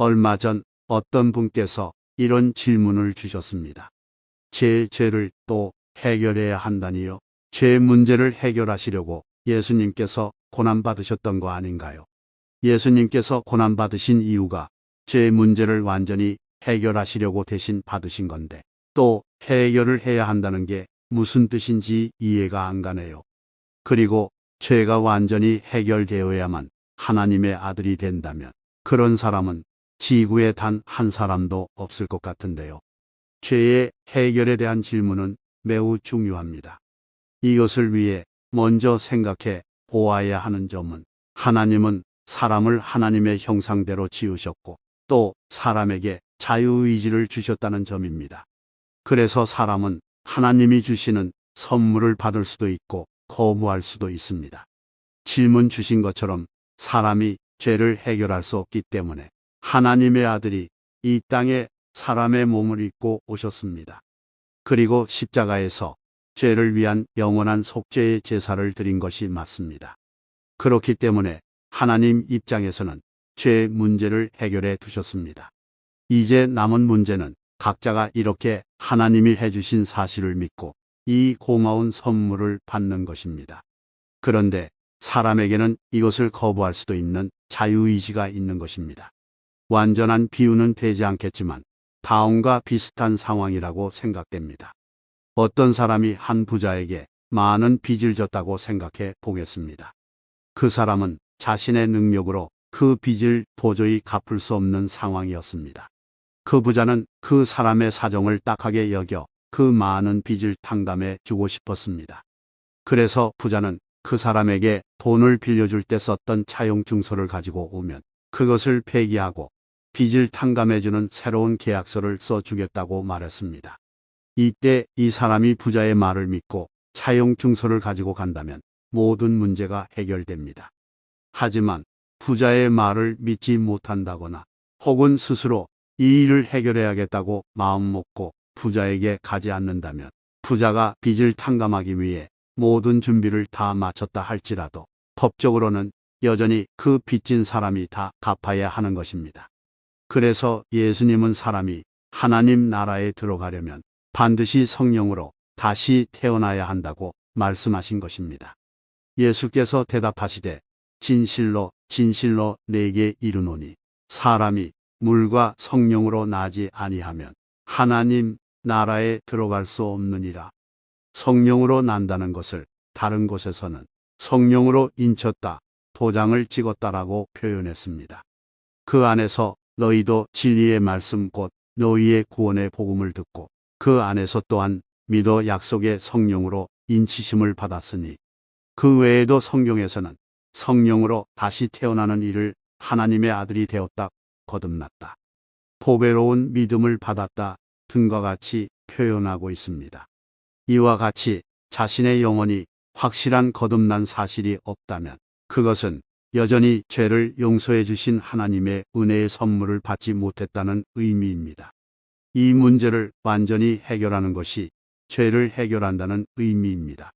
얼마 전 어떤 분께서 이런 질문을 주셨습니다. 제 죄를 또 해결해야 한다니요? 제 문제를 해결하시려고 예수님께서 고난받으셨던 거 아닌가요? 예수님께서 고난받으신 이유가 제 문제를 완전히 해결하시려고 대신 받으신 건데 또 해결을 해야 한다는 게 무슨 뜻인지 이해가 안 가네요. 그리고 죄가 완전히 해결되어야만 하나님의 아들이 된다면 그런 사람은 지구에 단 한 사람도 없을 것 같은데요. 죄의 해결에 대한 질문은 매우 중요합니다. 이것을 위해 먼저 생각해 보아야 하는 점은 하나님은 사람을 하나님의 형상대로 지으셨고 또 사람에게 자유의지를 주셨다는 점입니다. 그래서 사람은 하나님이 주시는 선물을 받을 수도 있고 거부할 수도 있습니다. 질문 주신 것처럼 사람이 죄를 해결할 수 없기 때문에 하나님의 아들이 이 땅에 사람의 몸을 입고 오셨습니다. 그리고 십자가에서 죄를 위한 영원한 속죄의 제사를 드린 것이 맞습니다. 그렇기 때문에 하나님 입장에서는 죄 문제를 해결해 두셨습니다. 이제 남은 문제는 각자가 이렇게 하나님이 해주신 사실을 믿고 이 고마운 선물을 받는 것입니다. 그런데 사람에게는 이것을 거부할 수도 있는 자유의지가 있는 것입니다. 완전한 비유는 되지 않겠지만 다음과 비슷한 상황이라고 생각됩니다. 어떤 사람이 한 부자에게 많은 빚을 졌다고 생각해 보겠습니다. 그 사람은 자신의 능력으로 그 빚을 도저히 갚을 수 없는 상황이었습니다. 그 부자는 그 사람의 사정을 딱하게 여겨 그 많은 빚을 탕감해 주고 싶었습니다. 그래서 부자는 그 사람에게 돈을 빌려줄 때 썼던 차용 증서를 가지고 오면 그것을 폐기하고 빚을 탕감해주는 새로운 계약서를 써주겠다고 말했습니다. 이때 이 사람이 부자의 말을 믿고 차용 증서를 가지고 간다면 모든 문제가 해결됩니다. 하지만 부자의 말을 믿지 못한다거나 혹은 스스로 이 일을 해결해야겠다고 마음먹고 부자에게 가지 않는다면 부자가 빚을 탕감하기 위해 모든 준비를 다 마쳤다 할지라도 법적으로는 여전히 그 빚진 사람이 다 갚아야 하는 것입니다. 그래서 예수님은 사람이 하나님 나라에 들어가려면 반드시 성령으로 다시 태어나야 한다고 말씀하신 것입니다. 예수께서 대답하시되 진실로 진실로 내게 이르노니 사람이 물과 성령으로 나지 아니하면 하나님 나라에 들어갈 수 없느니라. 성령으로 난다는 것을 다른 곳에서는 성령으로 인쳤다, 도장을 찍었다라고 표현했습니다. 그 안에서 너희도 진리의 말씀 곧 너희의 구원의 복음을 듣고 그 안에서 또한 믿어 약속의 성령으로 인치심을 받았으니 그 외에도 성경에서는 성령으로 다시 태어나는 일을 하나님의 아들이 되었다 거듭났다. 보배로운 믿음을 받았다 등과 같이 표현하고 있습니다. 이와 같이 자신의 영혼이 확실한 거듭난 사실이 없다면 그것은 여전히 죄를 용서해 주신 하나님의 은혜의 선물을 받지 못했다는 의미입니다. 이 문제를 완전히 해결하는 것이 죄를 해결한다는 의미입니다.